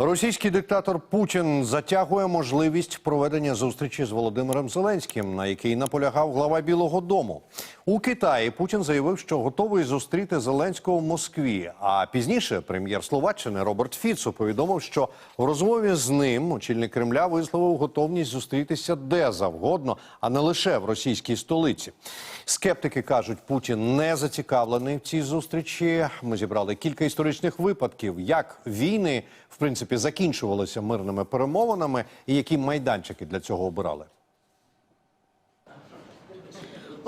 Російський диктатор Путін затягує можливість проведення зустрічі з Володимиром Зеленським, на який наполягав глава Білого Дому. У Китаї Путін заявив, що готовий зустріти Зеленського в Москві. А пізніше прем'єр Словаччини Роберт Фіцо повідомив, що в розмові з ним очільник Кремля висловив готовність зустрітися де завгодно, а не лише в російській столиці. Скептики кажуть, Путін не зацікавлений в цій зустрічі. Ми зібрали кілька історичних випадків, як війни в принципі закінчувалися мирними перемовинами, і які майданчики для цього обирали.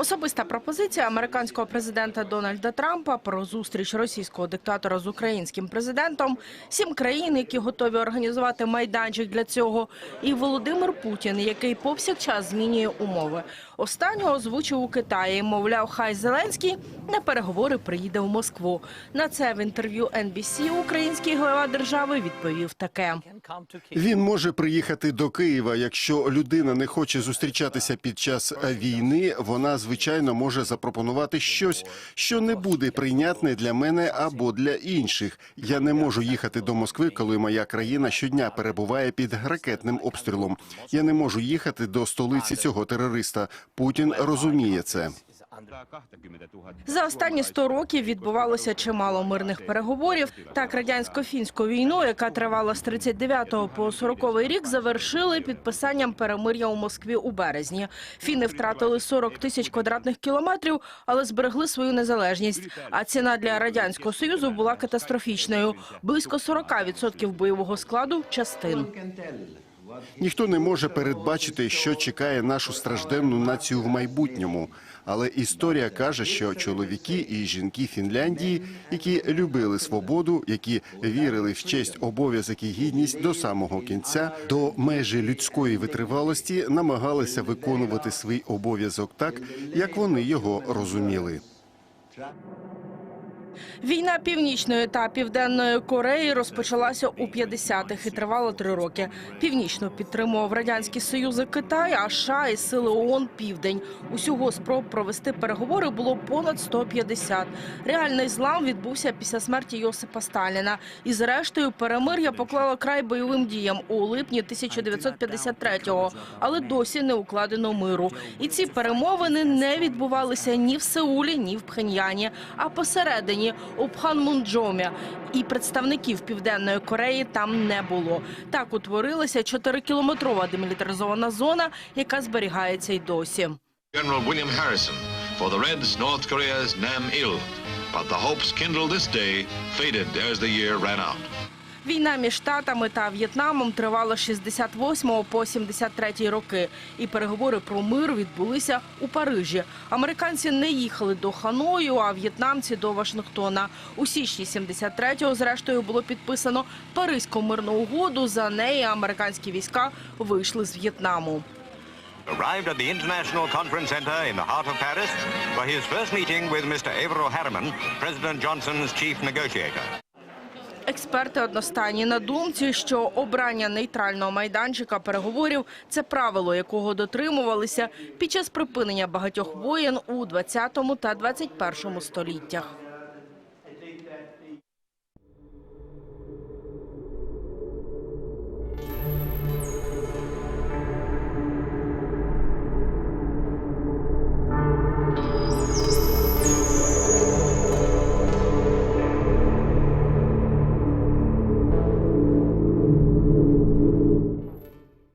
Особиста пропозиція американського президента Дональда Трампа про зустріч російського диктатора з українським президентом, сім країн, які готові організувати майданчик для цього, і Володимир Путін, який повсякчас змінює умови. Останнього озвучив у Китаї. Мовляв, хай Зеленський на переговори приїде в Москву. На це в інтерв'ю NBC український глава держави відповів таке. Він може приїхати до Києва. Якщо людина не хоче зустрічатися під час війни, вона звичайно може запропонувати щось, що не буде прийнятне для мене або для інших. Я не можу їхати до Москви, коли моя країна щодня перебуває під ракетним обстрілом. Я не можу їхати до столиці цього терориста. Путін розуміє це. За останні 100 років відбувалося чимало мирних переговорів. Так, радянсько-фінську війну, яка тривала з 39 по 40 рік, завершили підписанням перемир'я у Москві у березні. Фіни втратили 40 тисяч квадратних кілометрів, але зберегли свою незалежність. А ціна для радянського союзу була катастрофічною – близько 40% бойового складу частин. Ніхто не може передбачити, що чекає нашу стражденну націю в майбутньому. Але історія каже, що чоловіки і жінки Фінляндії, які любили свободу, які вірили в честь, обов'язок і гідність до самого кінця, до межі людської витривалості, намагалися виконувати свій обов'язок так, як вони його розуміли. Війна Північної та Південної Кореї розпочалася у 50-х і тривала три роки. Північну підтримував Радянський Союз і Китай, а США і сили ООН – Південь. Усього спроб провести переговори було понад 150. Реальний злам відбувся після смерті Йосипа Сталіна. І зрештою перемир'я поклало край бойовим діям у липні 1953-го, але досі не укладено миру. І ці перемовини не відбувалися ні в Сеулі, ні в Пхеньяні, а посередині у Пханмунджомі. І представників Південної Кореї там не було. Так утворилася 4-кілометрова демілітаризована зона, яка зберігається й досі. General William Harrison for the Reds, North Korea's Nam Il. But the hopes kindled this day faded as the year ran out. Війна між Штатами та В'єтнамом тривала з 68 по 73 роки. І переговори про мир відбулися у Парижі. Американці не їхали до Ханою, а в'єтнамці до Вашингтона. У січні 73-го, зрештою, було підписано Паризьку мирну угоду. За неї американські війська вийшли з В'єтнаму. arrived at the International Conference Center in the heart of Paris for his first meeting with Mr. Avro Harriman, President Johnson's chief negotiator. Експерти одностайні на думці, що обрання нейтрального майданчика переговорів це правило, якого дотримувалися під час припинення багатьох воєн у 20 та 21 століттях.